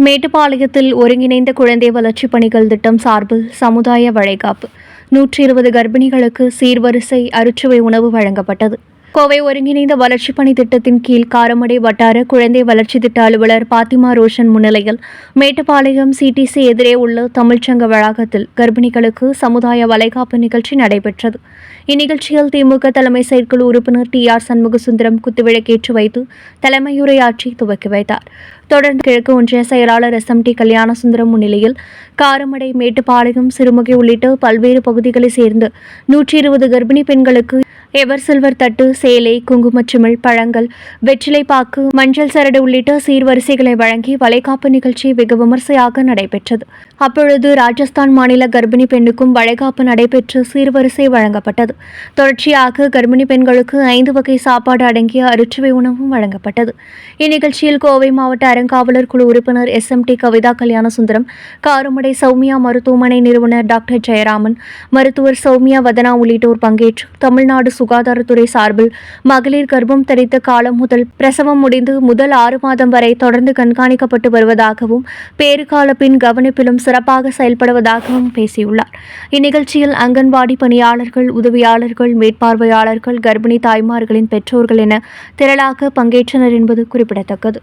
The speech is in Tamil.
மேட்டுப்பாளையத்தில் ஒருங்கிணைந்த குழந்தை வளர்ச்சிப் பணிகள் திட்டம் சார்பில் சமுதாய வளைகாப்பு. நூற்றி இருபது கர்ப்பிணிகளுக்கு சீர்வரிசை அறுச்சுவை உணவு வழங்கப்பட்டது. கோவை ஒருங்கிணைந்த வளர்ச்சிப் பணி திட்டத்தின் கீழ் காரமடை வட்டார குழந்தை வளர்ச்சி திட்ட அலுவலர் பாத்திமா ரோஷன் முன்னிலையில் மேட்டுப்பாளையம் சிடிசி எதிரே உள்ள தமிழ்ச்சங்க வளாகத்தில் கர்ப்பிணிகளுக்கு சமுதாய வளைகாப்பு நிகழ்ச்சி நடைபெற்றது. இந்நிகழ்ச்சியில் திமுக தலைமை செயற்குழு உறுப்பினர் டி ஆர் சண்முகசுந்தரம் குத்துவிளக்கேற்று வைத்து தலைமையுரையாற்றி துவக்கி வைத்தார். தொடர்ந்து கிழக்கு ஒன்றிய செயலாளர் எஸ் எம் டி கல்யாணசுந்தரம் முன்னிலையில் காரமடை மேட்டுப்பாளையம் சிறுமுகை உள்ளிட்ட பல்வேறு பகுதிகளைச் சேர்ந்து நூற்றி இருபது கர்ப்பிணி பெண்களுக்கு எவர் சில்வர் தட்டு சேலை குங்குமச்சிமிழ் பழங்கள் வெற்றிலை பாக்கு மஞ்சள் சரடு உள்ளிட்ட சீர்வரிசைகளை வழங்கி வளைகாப்பு நிகழ்ச்சி வெகு விமர்சையாக நடைபெற்றது. அப்பொழுது ராஜஸ்தான் மாநில கர்ப்பிணி பெண்ணுக்கும் வளைகாப்பு நடைபெற்று சீர்வரிசை வழங்கப்பட்டது. தொடர்ச்சியாக கர்ப்பிணி பெண்களுக்கு ஐந்து வகை சாப்பாடு அடங்கிய அருச்சுவை உணவும் வழங்கப்பட்டது. இந்நிகழ்ச்சியில் கோவை மாவட்ட அறங்காவலர் குழு உறுப்பினர் S. M. T. Kavitha Kalyanasundaram Karamadai Soumya மருத்துவமனை நிறுவனர் டாக்டர் ஜெயராமன் மருத்துவர் சௌமியா வதனா உள்ளிட்டோர் பங்கேற்று தமிழ்நாடு சுகாதாரத்துறை சார்பில் மகளிர் கர்ப்பம் தரித்த காலம் முதல் பிரசவம் முடிந்து முதல் ஆறு மாதம் வரை தொடர்ந்து கண்காணிக்கப்பட்டு வருவதாகவும் பேறுகால பின் கவனிப்பிலும் சிறப்பாக செயல்படுவதாகவும் பேசியுள்ளார். இந்நிகழ்ச்சியில் அங்கன்வாடி பணியாளர்கள் உதவியாளர்கள் மேற்பார்வையாளர்கள் கர்ப்பிணி தாய்மார்களின் பெற்றோர்கள் என திரளாக பங்கேற்றனர் என்பது குறிப்பிடத்தக்கது.